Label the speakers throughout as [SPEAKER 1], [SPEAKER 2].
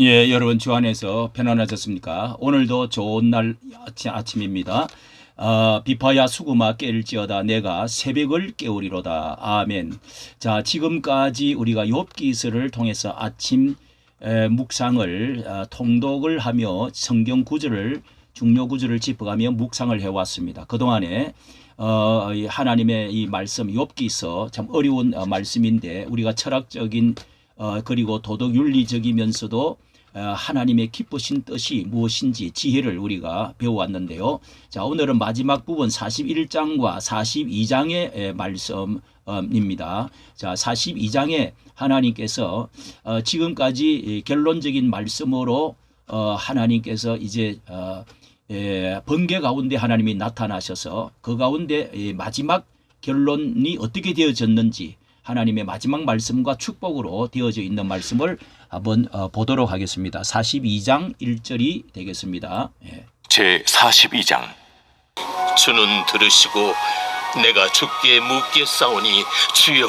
[SPEAKER 1] 예, 여러분 주 안에서 편안하셨습니까? 오늘도 좋은 날 아침, 아침 입니다. 아, 비파야 수구마 깰지어다 내가 새벽을 깨우리로다. 아멘. 자, 지금까지 우리가 욥기서를 통해서 아침 에, 묵상을 아, 통독을 하며 성경 구절을 중요 구절을 짚어가며 묵상을 해왔습니다. 그동안에 어, 이 하나님의 이 말씀 욥기서 참 어려운 어, 말씀인데 우리가 철학적인 어, 그리고 도덕 윤리적이면서도 어, 하나님의 기쁘신 뜻이 무엇인지 지혜를 우리가 배워왔는데요. 자, 오늘은 마지막 부분 41장과 42장의 말씀 입니다. 자, 42장에 하나님께서 어, 지금까지 결론적인 말씀으로 어, 하나님께서 이제 어, 예, 번개 가운데 하나님이 나타나셔서 그 가운데 이 마지막 결론이 어떻게 되어졌는지 하나님의 마지막 말씀과 축복으로 되어져 있는 말씀을 한번 어, 보도록 하겠습니다. 42장 1절이 되겠습니다. 예.
[SPEAKER 2] 제 42장
[SPEAKER 3] 주는 들으시고 내가 주께 묻겠사오니 주여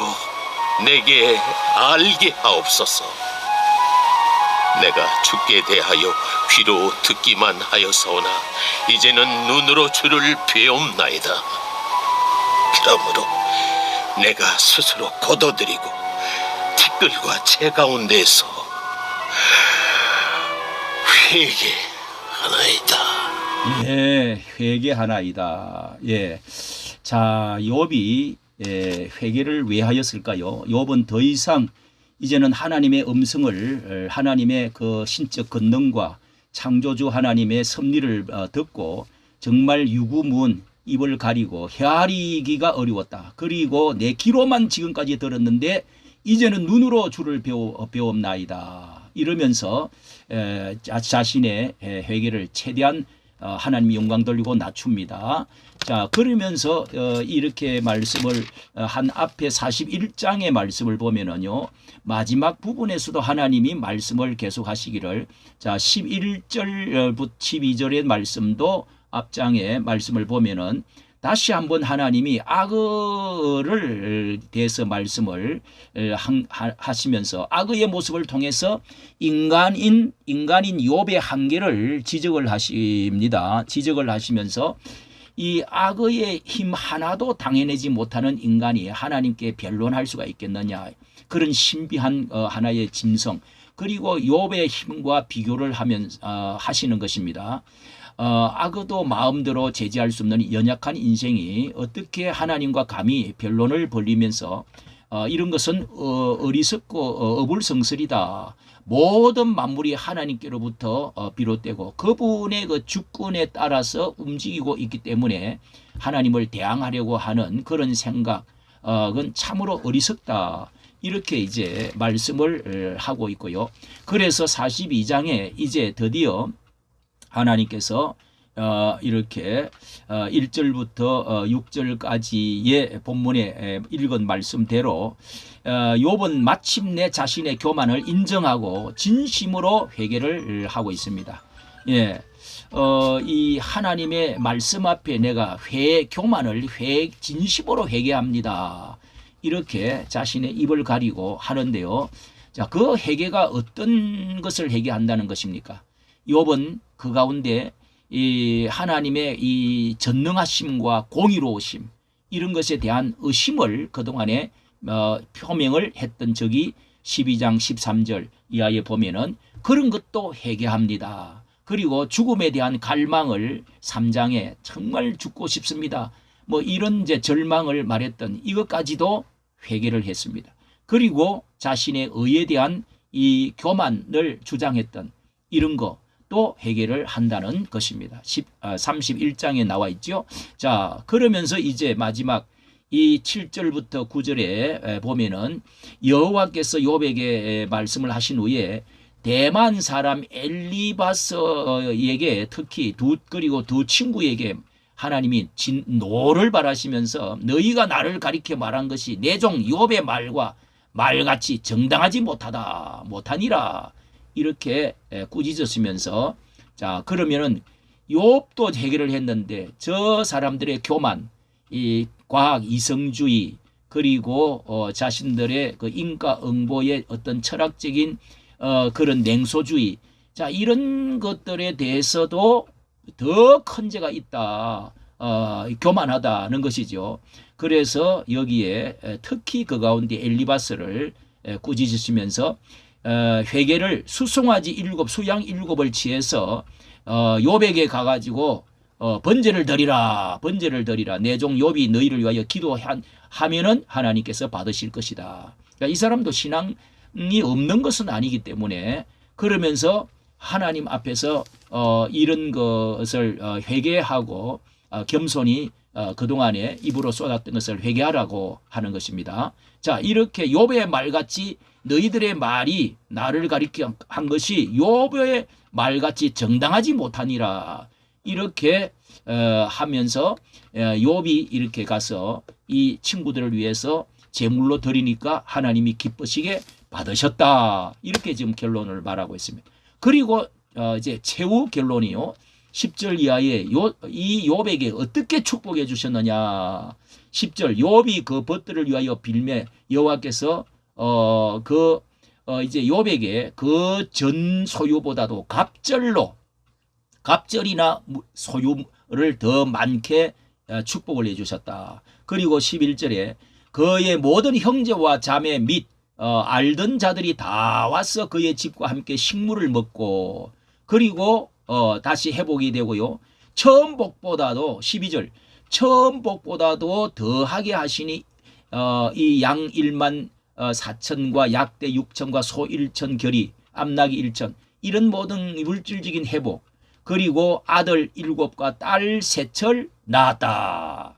[SPEAKER 3] 내게 알게 하옵소서 내가 주께 대하여 귀로 듣기만 하여서오나 이제는 눈으로 주를 배움나이다 그러므로 내가 스스로 거둬들이고 티끌과 제 가운데서 회개 하나이다
[SPEAKER 1] 예, 회개 하나이다. 예. 자, 욥이 예, 회개를 왜 하였을까요? 욥은 더 이상 이제는 하나님의 음성을 어, 하나님의 그 신적 권능과 창조주 하나님의 섭리를 어, 듣고 정말 유구문 입을 가리고 헤아리기가 어려웠다. 그리고 내 귀로만 지금까지 들었는데 이제는 눈으로 주를 배워 배움나이다. 이러면서 에, 자, 자신의 에, 회개를 최대한 어, 하나님 영광 돌리고 낮춥니다. 자 그러면서 어, 이렇게 말씀을 어, 한 앞에 41장의 말씀을 보면은요 마지막 부분에서도 하나님이 말씀을 계속하시기를 자 11절부터 12절의 말씀도 앞장에 말씀을 보면은 다시 한번 하나님이 악어를 대해서 말씀을 하시면서 악어의 모습을 통해서 인간인 인간인 욥의 한계를 지적을 하십니다. 지적을 하시면서 이 악어의 힘 하나도 당해내지 못하는 인간이 하나님께 변론할 수가 있겠느냐 그런 신비한 어, 하나의 짐승 그리고 욥의 힘과 비교를 하면 어, 하시는 것입니다. 어, 악어도 마음대로 제지할 수 없는 연약한 인생이 어떻게 하나님과 감히 변론을 벌리면서 어, 이런 것은 어, 어리석고 어, 어불성설이다. 모든 만물이 하나님께로부터 어, 비롯되고 그분의 그 주권에 따라서 움직이고 있기 때문에 하나님을 대항하려고 하는 그런 생각은 참으로 어리석다. 이렇게 이제 말씀을 어, 하고 있고요. 그래서 42장에 이제 드디어 하나님께서 어, 이렇게 어, 1절부터 어, 6절까지의 본문에 에, 읽은 말씀대로 어, 욥은 마침내 자신의 교만을 인정하고 진심으로 회개를 하고 있습니다. 예. 어, 이 하나님의 말씀 앞에 내가 회 교만을 회 진심으로 회개합니다. 이렇게 자신의 입을 가리고 하는데요. 자, 그 회개가 어떤 것을 회개한다는 것입니까? 욥은 그 가운데 이 하나님의 이 전능하심과 공의로우심 이런 것에 대한 의심을 그동안에 어, 표명을 했던 적이 12장 13절 이하에 보면은 그런 것도 회개합니다. 그리고 죽음에 대한 갈망을 3장에 정말 죽고 싶습니다. 뭐 이런 이제 절망을 말했던 이것까지도 회개를 했습니다. 그리고 자신의 의에 대한 이 교만을 주장했던 이런 거 또 해결을 한다는 것입니다. 10, 아, 31장에 나와 있죠. 자, 그러면서 이제 마지막 이 7절부터 9절에 보면은 여호와께서 욥에게 말씀을 하신 후에 대만 사람 엘리바스에게 특히 두 그리고 두 친구에게 하나님이 진, 노를 바라시면서 너희가 나를 가리켜 말한 것이 내 종 욥의 말과 말같이 정당하지 못하다 못하니라 이렇게 에, 꾸짖으시면서 자 그러면은 욥도 해결을 했는데 저 사람들의 교만 이 과학 이성주의 그리고 어, 자신들의 그 인과 응보의 어떤 철학적인 어, 그런 냉소주의 자 이런 것들에 대해서도 더 큰 죄가 있다. 어, 교만하다는 것이죠. 그래서 여기에 에, 특히 그 가운데 엘리바스를 에, 꾸짖으시면서 어, 회개를 수송아지 일곱 수양 일곱을 취해서 어, 요백에 가가지고 어, 번제를 드리라 번제를 드리라 내종 욥이 너희를 위하여 기도하면은 하나님께서 받으실 것이다. 그러니까 이 사람도 신앙이 없는 것은 아니기 때문에 그러면서 하나님 앞에서 어, 이런 것을 어, 회개하고 어, 겸손히 어, 그동안에 입으로 쏟았던 것을 회개하라고 하는 것입니다. 자, 이렇게 욥의 말같이 너희들의 말이 나를 가리켜 한 것이 욥의 말같이 정당하지 못하니라. 이렇게 어, 하면서 어, 욥이 이렇게 가서 이 친구들을 위해서 제물로 드리니까 하나님이 기쁘시게 받으셨다. 이렇게 지금 결론을 말하고 있습니다. 그리고 어, 이제 최후 결론이요. 10절 이하에 요, 이 욥에게 어떻게 축복해 주셨느냐. 10절 욥이 그 벗들을 위하여 빌매 여호와께서 어 그 어, 이제 욥에게 그 전 소유보다도 갑절로 갑절이나 무- 소유를 더 많게 어, 축복을 해 주셨다. 그리고 11절에 그의 모든 형제와 자매 및 어, 알던 자들이 다 와서 그의 집과 함께 식물을 먹고 그리고 어, 다시 회복이 되고요. 처음 복보다도 12절 처음 복보다도 더하게 하시니 어, 이 양 1만 어, 4천과 약대 6천과 소 1천 결이 암나기 1천 이런 모든 물질적인 회복 그리고 아들 일곱과 딸 셋을 낳았다.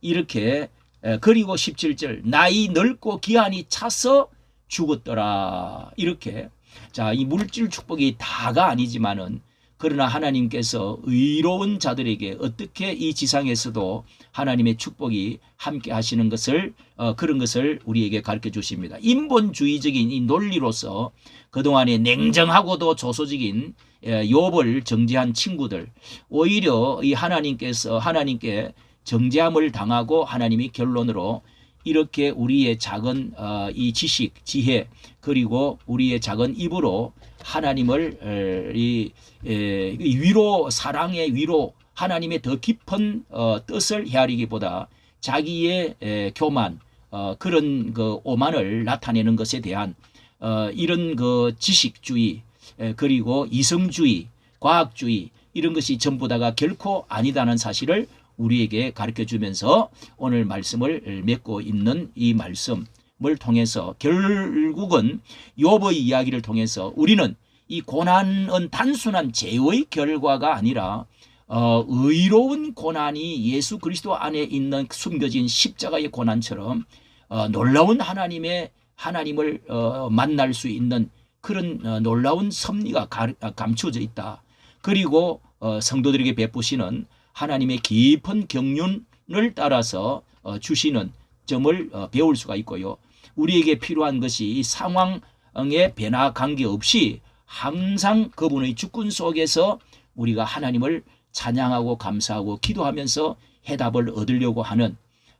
[SPEAKER 1] 이렇게 에, 그리고 17절 나이 넓고 기한이 차서 죽었더라. 이렇게 자, 이 물질 축복이 다가 아니지만은 그러나 하나님께서 의로운 자들에게 어떻게 이 지상에서도 하나님의 축복이 함께 하시는 것을 어, 그런 것을 우리에게 가르쳐 주십니다. 인본주의적인 이 논리로서 그동안에 냉정하고도 조소적인 예, 욥을 정죄한 친구들 오히려 이 하나님께서 하나님께 정죄함을 당하고 하나님이 결론으로 이렇게 우리의 작은 어, 이 지식, 지혜 그리고 우리의 작은 입으로 하나님을 에, 이, 에, 이 위로 사랑의 위로 하나님의 더 깊은 어, 뜻을 헤아리기보다 자기의 에, 교만 어, 그런 그 오만을 나타내는 것에 대한 어, 이런 그 지식주의 에, 그리고 이성주의, 과학주의 이런 것이 전부 다가 결코 아니다는 사실을 우리에게 가르쳐 주면서 오늘 말씀을 맺고 있는 이 말씀을 통해서 결국은 욥의 이야기를 통해서 우리는 이 고난은 단순한 죄의 결과가 아니라 어, 의로운 고난이 예수 그리스도 안에 있는 숨겨진 십자가의 고난처럼 어, 놀라운 하나님의 하나님을 어, 만날 수 있는 그런 어, 놀라운 섭리가 가, 감추어져 있다. 그리고 어, 성도들에게 베푸시는 하나님의 깊은 경륜을 따라서 어, 주시는 점을 어, 배울 수가 있고요. 우리에게 필요한 것이 이 상황의 변화 관계없이 항상 그분의 주권 속에서 우리가 하나님을 찬양하고 감사하고 기도하면서 해답을 얻으려고 하는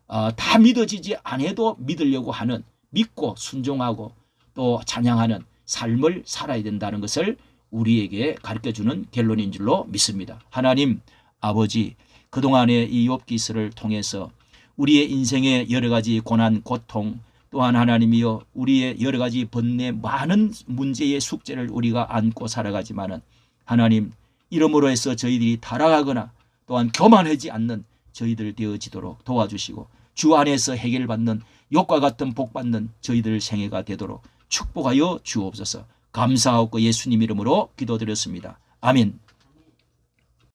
[SPEAKER 1] 어, 다 믿어지지 않아도 믿으려고 하는 믿고 순종하고 또 찬양하는 삶을 살아야 된다는 것을 우리에게 가르쳐 주는 결론인 줄로 믿습니다. 하나님 아버지 그동안의 이 욥기스를 통해서 우리의 인생의 여러 가지 고난 고통 또한 하나님이여 우리의 여러 가지 번뇌 많은 문제의 숙제를 우리가 안고 살아가지만은 하나님 이러므로 해서 저희들이 타락하거나 또한 교만하지 않는 저희들 되어지도록 도와주시고 주 안에서 해결받는 욕과 같은 복받는 저희들 생애가 되도록 축복하여 주옵소서 감사하고 예수님 이름으로 기도드렸습니다. 아멘.